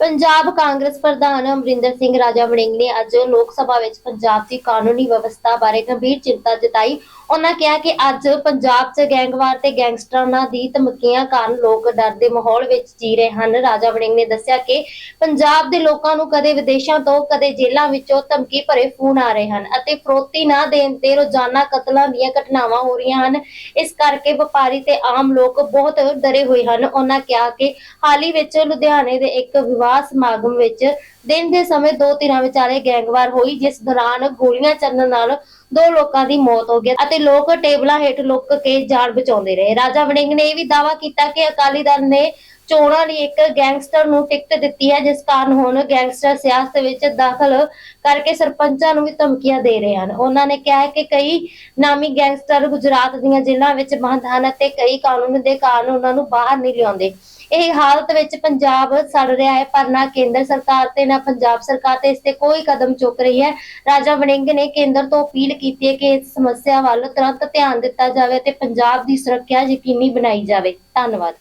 ਪੰਜਾਬ ਕਾਂਗਰਸ ਪ੍ਰਧਾਨ ਅਮਰਿੰਦਰ ਸਿੰਘ ਰਾਜਾ ਵੜਿੰਗ ਨੇ ਅੱਜ ਲੋਕ ਸਭਾ ਵਿੱਚ ਪੰਜਾਬ ਦੀ ਕਾਨੂੰਨੀ ਵਿਵਸਥਾ ਬਾਰੇ ਗੰਭੀਰ ਚਿੰਤਾ ਜਤਾਈ। ਉਹਨਾਂ ਕਿਹਾ ਕਿ ਅੱਜ ਪੰਜਾਬ 'ਚ ਗੈਂਗਵਾਰ ਤੇ ਗੈਂਗਸਟਰਾਂ ਦੀ ਧਮਕੀਆਂ ਕਾਰਨ ਲੋਕ ਡਰ ਦੇ ਮਾਹੌਲ ਵਿੱਚ ਜੀ ਰਹੇ ਹਨ। ਰਾਜਾ ਵੜਿੰਗ ਨੇ ਦੱਸਿਆ ਕਿ ਪੰਜਾਬ ਦੇ ਲੋਕਾਂ ਨੂੰ ਕਦੇ ਵਿਦੇਸ਼ਾਂ ਤੋਂ, ਕਦੇ ਜੇਲ੍ਹਾਂ ਵਿੱਚੋਂ ਧਮਕੀ ਭਰੇ ਫੋਨ ਆ ਰਹੇ ਹਨ ਅਤੇ ਫਰੋਤੀ ਨਾ ਦੇਣ ਤੇ ਰੋਜ਼ਾਨਾ ਕਤਲਾਂ ਦੀਆਂ ਘਟਨਾਵਾਂ ਹੋ ਰਹੀਆਂ ਹਨ। ਇਸ ਕਰਕੇ ਵਪਾਰੀ ਤੇ ਆਮ ਲੋਕ ਬਹੁਤ ਡਰੇ ਹੋਏ ਹਨ। ਉਹਨਾਂ ਕਿਹਾ ਕਿ ਹਾਲ ਹੀ ਵਿੱਚ ਲੁਧਿਆਣੇ ਦੇ ਇੱਕ ਵਿਵਾਹ ਸਮਾਗਮ ਵਿੱਚ ਦਿਨ ਦੇ ਸਮੇਂ ਦੋ ਧਿਰਾਂ ਵਿਚਾਲੇ ਗੈਂਗਵਾਰ ਹੋਈ, ਜਿਸ ਦੌਰਾਨ ਗੋਲੀਆਂ ਚੱਲਣ ਨਾਲ ਦੋ ਲੋਕਾਂ ਦੀ ਮੌਤ ਹੋ ਗਈ ਅਤੇ ਲੋਕ ਟੇਬਲਾਂ ਹੇਠ ਲੁੱਕ ਕੇ ਜਾਨ ਬਚਾਉਂਦੇ ਰਹੇ। ਰਾਜਾ ਵੜਿੰਗ ਨੇ ਇਹ ਵੀ ਦਾਅਵਾ ਕੀਤਾ ਕਿ ਅਕਾਲੀ ਦਲ ਨੇ ਚੋਣਾਂ ਲਈ ਇੱਕ ਗੈਂਗਸਟਰ ਨੂੰ ਟਿਕਟ ਦਿੱਤੀ ਹੈ, ਜਿਸ ਕਾਰਨ ਹੁਣ ਗੈਂਗਸਟਰ ਸਿਆਸਤ ਵਿੱਚ ਦਾਖਲ ਕਰਕੇ ਸਰਪੰਚਾਂ ਨੂੰ ਵੀ ਧਮਕੀਆਂ ਦੇ ਰਹੇ ਹਨ। ਉਹਨਾਂ ਨੇ ਕਿਹਾ ਹੈ ਕਿ ਕਈ ਨਾਮੀ ਗੈਂਗਸਟਰ ਗੁਜਰਾਤ ਦੀਆਂ ਜੇਲ੍ਹਾਂ ਵਿੱਚ ਬੰਦ ਹਨ ਅਤੇ ਕਈ ਕਾਨੂੰਨ ਦੇ ਕਾਰਨ ਉਹਨਾਂ ਨੂੰ ਬਾਹਰ ਨਹੀਂ ਲਿਆਉਂਦੇ। ਇਹ ਹਾਲਤ ਵਿੱਚ ਪੰਜਾਬ ਸੜ ਰਿਹਾ ਹੈ, ਪਰ ਨਾ ਕੇਂਦਰ ਸਰਕਾਰ ਤੇ ਨਾ ਪੰਜਾਬ ਸਰਕਾਰ ਤੇ ਇਸ ਤੇ ਕੋਈ ਕਦਮ ਚੁੱਕ ਰਹੀ ਹੈ। ਰਾਜਾ ਵੜਿੰਗ ਨੇ ਕੇਂਦਰ ਤੋਂ ਅਪੀਲ ਕੀਤੀ ਹੈ ਕਿ ਇਸ ਸਮੱਸਿਆ ਵੱਲ ਤੁਰੰਤ ਧਿਆਨ ਦਿੱਤਾ ਜਾਵੇ ਤੇ ਪੰਜਾਬ ਦੀ ਸੁਰੱਖਿਆ ਯਕੀਨੀ ਬਣਾਈ ਜਾਵੇ। ਧੰਨਵਾਦ।